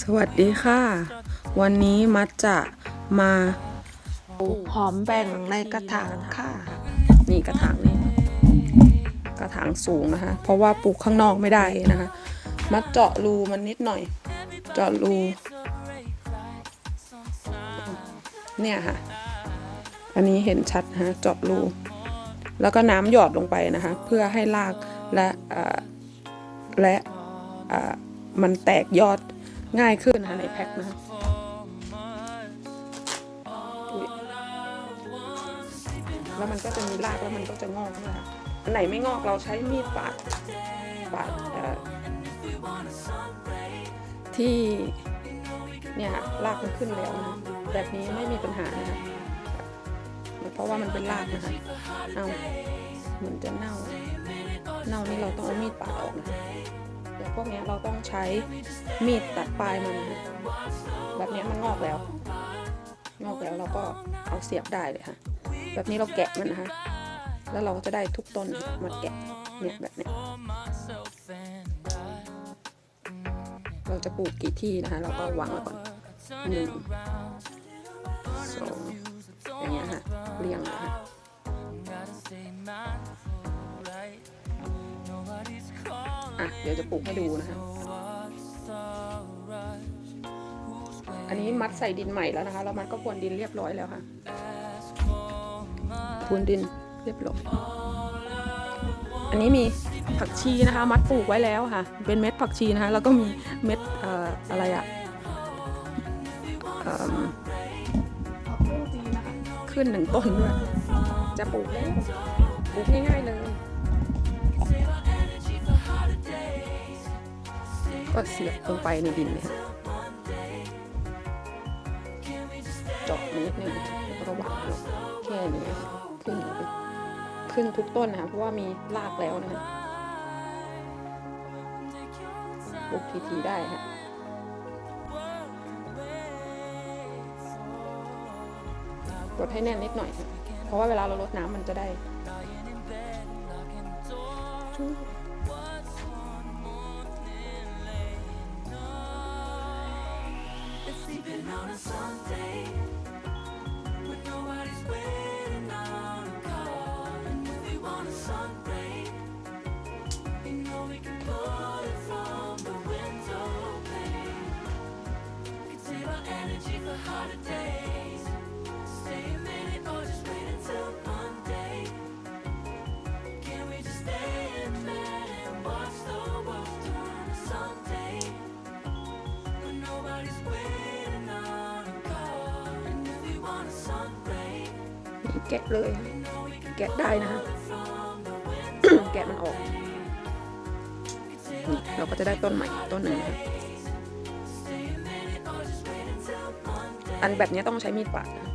สวัสดีค่ะ วันนี้มัดจะมาปลูกหอมแบ่งในกระถางค่ะ นี่กระถางนี้กระถางสูงนะคะ เพราะว่าปลูกข้างนอกไม่ได้นะคะ มัดเจาะรูมันนิดหน่อย เจาะรู เนี่ยค่ะ อันนี้เห็นชัดฮะเจาะรู แล้วก็น้ำหยอดลงไปนะคะ เพื่อให้รากและและมันแตกยอด ง่ายขึ้นนะคะในแพ็คนะคะแล้วมันก็จะมีรากแล้วมันก็จะงอกนะคะอันไหนไม่งอกเราใช้มีดปาดปาดที่เนี่ยรากมันขึ้นแล้วนะแบบนี้ไม่มีปัญหานะคะเพราะว่ามันเป็นรากนะคะเอาเหมือนจะเน่า เน่านี่เราต้องเอามีดปาดออกนะะ พวกนี้เราต้องใช้มีดตัดปลายมันนะคะแบบนี้มันงอกแล้ว งอกแล้วเราก็เอาเสียบได้เลยค่ะ แบบนี้เราแกะมันนะคะ แล้วเราก็จะได้ทุกต้นมาแกะเนี่ยแบบนี้เราจะปลูกกี่ที่นะคะ เราก็วางไว้ก่อนหนึ่งสองอย่างเงี้ยค่ะเรียงนะคะ อะเดี๋ยวจะปลูกให้ดูนะคะอันนี้มัดใส่ดินใหม่แล้วนะคะแล้วมันก็พรวนดินเรียบร้อยแล้วค่ะพรวนดินเรียบร้อยอันนี้มีผักชีนะคะ มัดปลูกไว้แล้วค่ะ เป็นเม็ดผักชีนะคะ แล้วก็มีเม็ดอออะไรอะคะขึ้นหนึ่งต้นด้วยจะปลูกแล้วปลูกง่ายๆเลย ก็เสียบลงไปในดินเลยค่ะเจาะนิดนึงแล้วก็หวานลงแค่นี้ขึ้นขึ้นทุกต้นนะคะเพราะว่ามีรากแล้วนะคะปลูกทีๆได้ค่ะกดให้แน่นนิดหน่อย เพราะว่าเวลาเราลดน้ำมันจะได้ on a Sunday when nobody's waiting แกะเลยค่ะแกะได้นะคะ แกะมันออก เราก็จะได้ต้นใหม่ต้นหนึ่งนะคะอันแบบนี้ต้องใช้มีดปาดนะ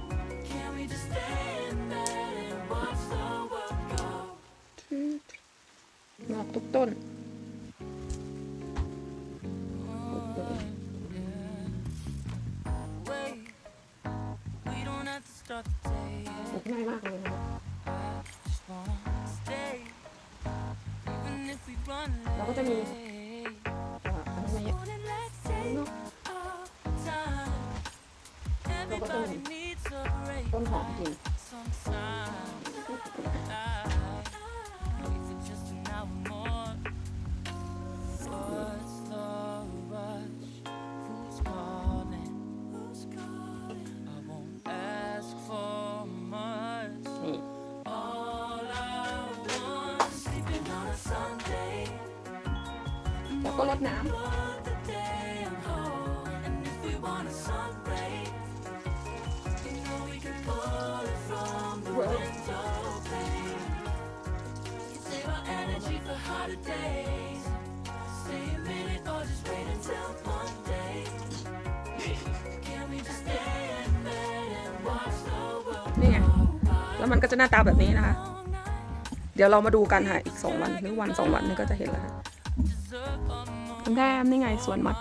งอกทุกต้น เราก็จะมี late. เอ่ออันนี้ Morning, let's take our time. Everybody needs a break ต้นหอมจริง pane. Can save our energy for harder days. Stay a minute or just wait until Monday. Can we just stay in bed and watch the world ำนี่ไง แล้วมันก็จะหน้าตาแบบนี้นะคะ เดี๋ยวเรามาดูกันค่ะ อีกสองวันหรือวันสองวันนี้ก็จะเห็นแล้วค่ะ deserve ได้นี่ไงสวนมัด